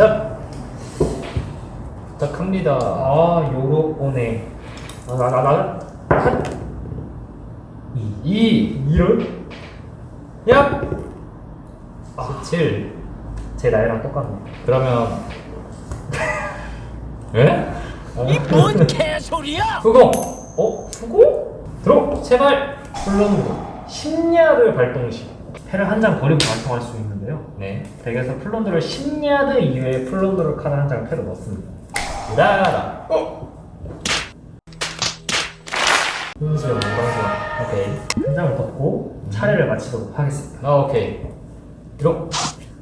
자 부탁합니다. 아 요로 오네. 아나나나 한 이 이런 야! 아. 17제 나이랑 똑같네. 그러면 예? 이 뭔 개소리야? 후공 어? 후고? 들어! 제발! 플런으로. 신야를 발동 시 패를 한 장 버리고 발동할 수 있는데요. 네. 덱에서 플런드를 10야드 이외에 플런드를 카드 한 장을 패로 넣습니다. 우라라 훈수영 무방수영 오케이. 한 장을 넣고 차례를 마치도록 하겠습니다. 아 오케이. 들어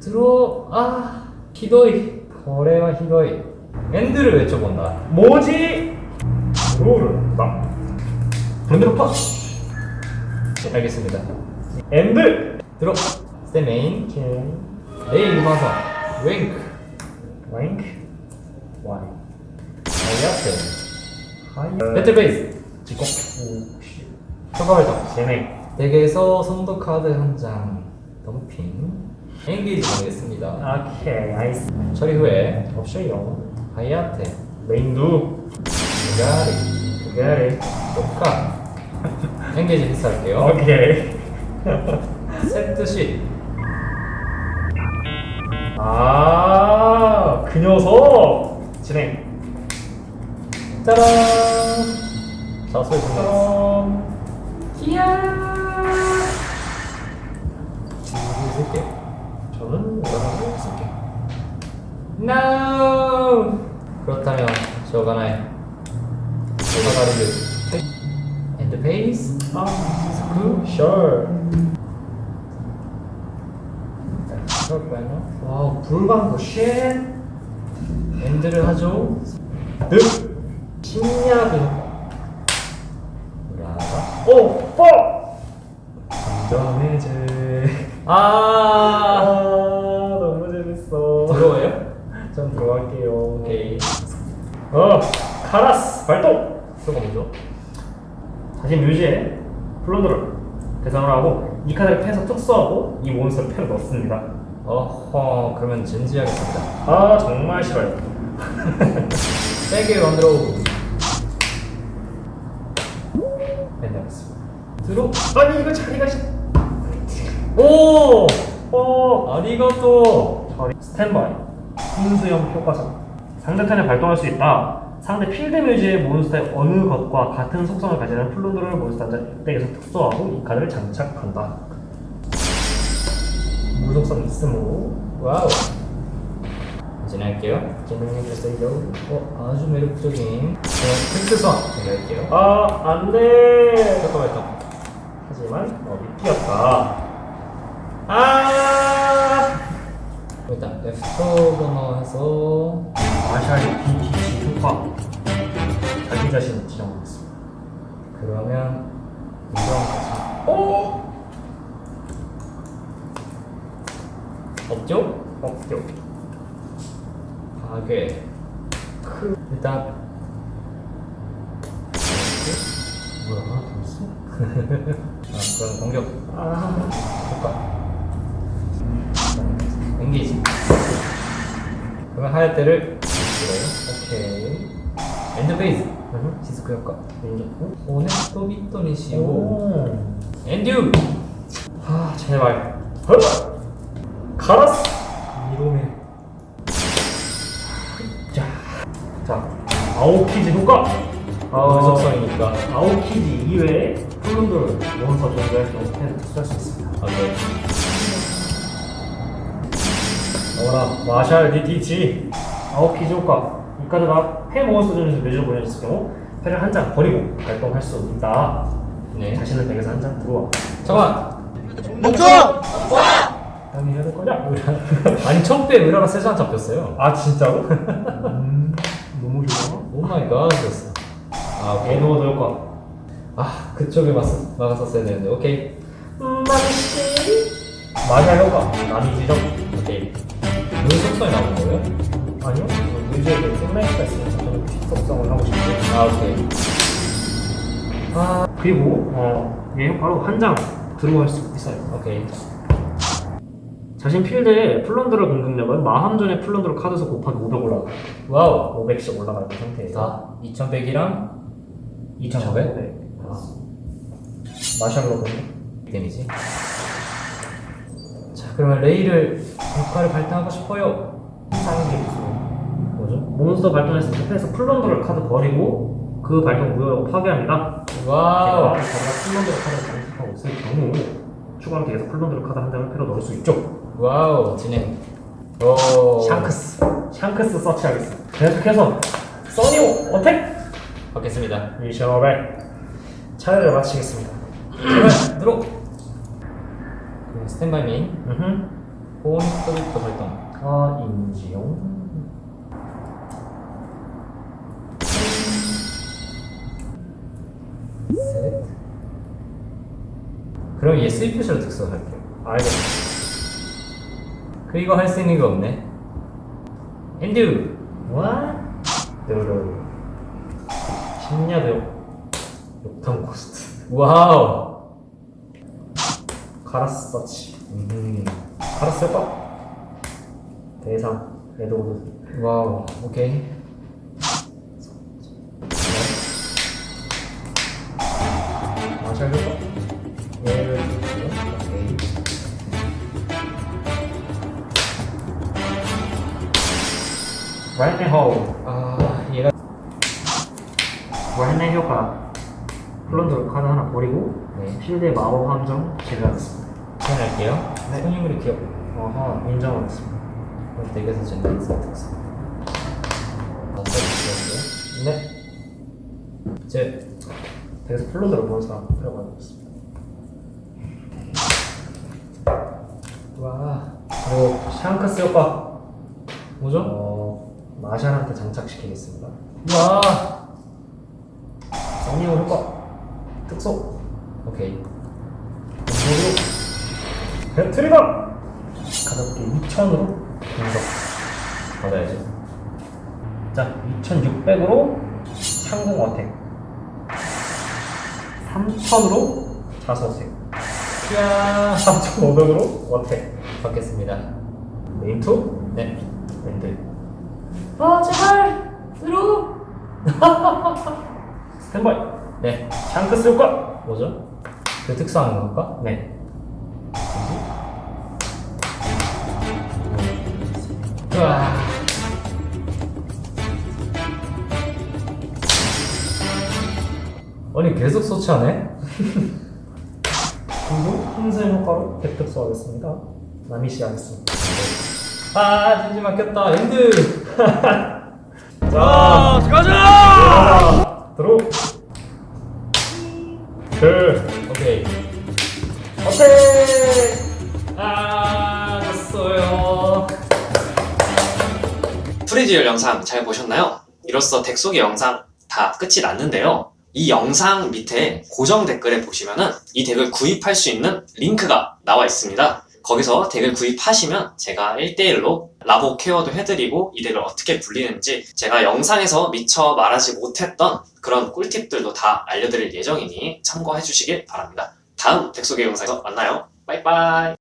들어 아 히도이. 거래와 히도이. 엔드를 외쳐본다. 뭐지? 롤을 나 브랜드로 파 알겠습니다. 엔드 들어 스테 메인 오케이 레이 유마선 윙크. 랭크? 와이. 아이아트 하이. 배틀 베이스. 직공 오씨 초과 활동 제네 덱에서 선도 카드 한 장. 덤핑. 엔게이지 보내겠습니다. 오케이 나이스. 처리 후에. 없어요. 하이아트 메인두. 두가리. 두개를 녹화 엔게이지 패스할게요. 오케이 세트 시 아그 녀석 진행 짜란 자 소리 듣는 짜란 이야 쓸게요 저는 오라고 쓸게요 No 그렇다면 저가나의 저가리를 엔드 페이스 아 스크 셜 그럴까요? 와우 불광고 쉣 엔드를 하죠 득! 신야드 우라라 오! 어! 감전해제 아아 너무 재밌어 들어와요? 전 들어갈게요 오케이 어! 카라스 발동! 그거 뭐죠? 다시 뮤지에 플로드를 대상으로 하고 이 카드를 패서 특수하고 이 몬스터를 패로 넣습니다 어허 그러면 진지하겠습니다. 아 정말 싫어요. 세게 만들어. 괜찮습니다. 들어. 아니 이거 자리가 싫... 오! 어! 아리가또. 스탠바이. 훈수형 효과선 상대편에 발동할 수 있다. 상대 필드 뮤지의 몬스터의 어느 것과 같은 속성을 가지는 플루드를 몬스터 한 덱에서 특수하고 이 카드를 장착한다 무속성 있으므로. 와우. 진행할게요. 진행해주세요. 어 아주 매력적인. 어, 텍스선 진행할게요. 아 안돼. 잠깐만 잠깐 하지만 어 미끼였다. 아! 일단 애프터 해서 마샬 BTG 효과. 자기 자신을 지정하겠습니다. 그러면 이정까지 오 없죠? 없죠. 파괴 크. 일단. 뭐야 하나 더 있어? 아, 그럼 공격. 아 효과 엔게이지. 그러면 하야테를. 오케이. 엔드 베이스 음. 디스크 효과 인정 오네토 비토니시오. 오. 엔듀! 아 제발 헐 아오키지 효과? 아, 무속성이니까. 아오키지 이외에 플룬들 몬스터 존재할 경우 펜을 특수할 수 있습니다. 오케이 어라 마샬 DTG 아오키지 효과. 이 카드가 패 몬스터 존에서 뮤즈로 보내졌을 경우 패를 한 장 버리고 발동할 수 있다. 네. 자신의 덱에서 한 장 들어와. 잠깐만. 멈춰! 형이 해야 될 거냐? 아니 첫배 의라가 세장 잡혔어요. 아 진짜로? 음, 너무 오마이 갓 됐어. 아 오케이. 에드워드 효과. 아 그쪽에 맞, 막았었어야 되는데 오케이. 망치 마샬 효과. 남이지정 오케이. 무슨 속성이 나온 거예요? 아니요. 뮤즈에게 플레이가 있으니까 저는 픽속성을 하고 싶어요 아 오케이. 아 그리고 어, 얘 효과로 한 장 들어갈 수 있어요. 오케이 자신 필드의 플런드럴 공격력은 마함전의 플런드럴 카드 수 곱하기 500 올라가요. 와우. 500씩 올라가 있는 상태예요. 자, 2100이랑 2500. 마샬로드. 데미지. 자, 그러면 레이를 효과를 발동하고 싶어요. 있어. 뭐죠? 몬스터 발동했을 때 패에서 플런드럴 카드 버리고 그 발동 무효 파괴합니다. 와우. 제가 플런드럴 카드를 장식하고 있을 경우 추가로 덱에서 플런드럴 카드 한 장을 패로 넣을 수 있죠. 와우. 진행. 오. 샹크스. 샹크스 서치하겠습니다. 계속해서 써니오 어택! 받겠습니다. 미셔벨 차례를 마치겠습니다. 제발 들어. 그리고 스탠바이 메인. 음흠. 본 서비스 발동. 아 인지용 셋. 그럼 얘 스위프샷로 특수 할게요. 알겠습니다. 그리고 할수 있는 게 없네. 엔드. 와 드르 신야대요 욕탕 코스트 와우. 가라스 서치 음. 가라스 효과 대상 레드오드 와우. 오케이. 마샬 효과 라이트 호우 아 얘가 와인의 효과 플런드 카드 하나 버리고 네. 필드의 마법 함정 제외하겠습니다 표현할게요. 네. 손님으로 기억. 어허 인정하겠습니다 그럼 덱에서 서비스 네제 덱에서 플런드를 보는 사람 필요가 있습니다 와. 그리고 샹크스 효과 뭐죠? 어, 마샬한테 장착시키겠습니다 와. 성리오 효과 특속 오케이. 공격으로 배틀이다 가볍게 2000으로 공격 받아야죠. 자 2600으로 창공 어택 3000으로 자소색 야 3500으로 어택 받겠습니다. 메인 투 네. 랜드 아 제발 들어. 스탠바이 네. 샹크스 효과 뭐죠? 그 특수하는 건가? 네 우와. 아니 계속 소치하네? 그리고 힘센 효과로 덱특수 하겠습니다 나미시 하겠습니다 아 진지 막혔다 엔드 자 가자! 들어 그 오케이 어택 아 졌어요 프리듀얼 영상 잘 보셨나요? 이로써 덱 속의 영상 다 끝이 났는데요. 이 영상 밑에 고정 댓글에 보시면은 이 덱을 구입할 수 있는 링크가 나와 있습니다. 거기서 덱을 구입하시면 제가 1대1로 라보 케어도 해드리고 이 덱을 어떻게 불리는지 제가 영상에서 미처 말하지 못했던 그런 꿀팁들도 다 알려드릴 예정이니 참고해 주시길 바랍니다. 다음 덱 속의 영상에서 만나요. 빠이빠이.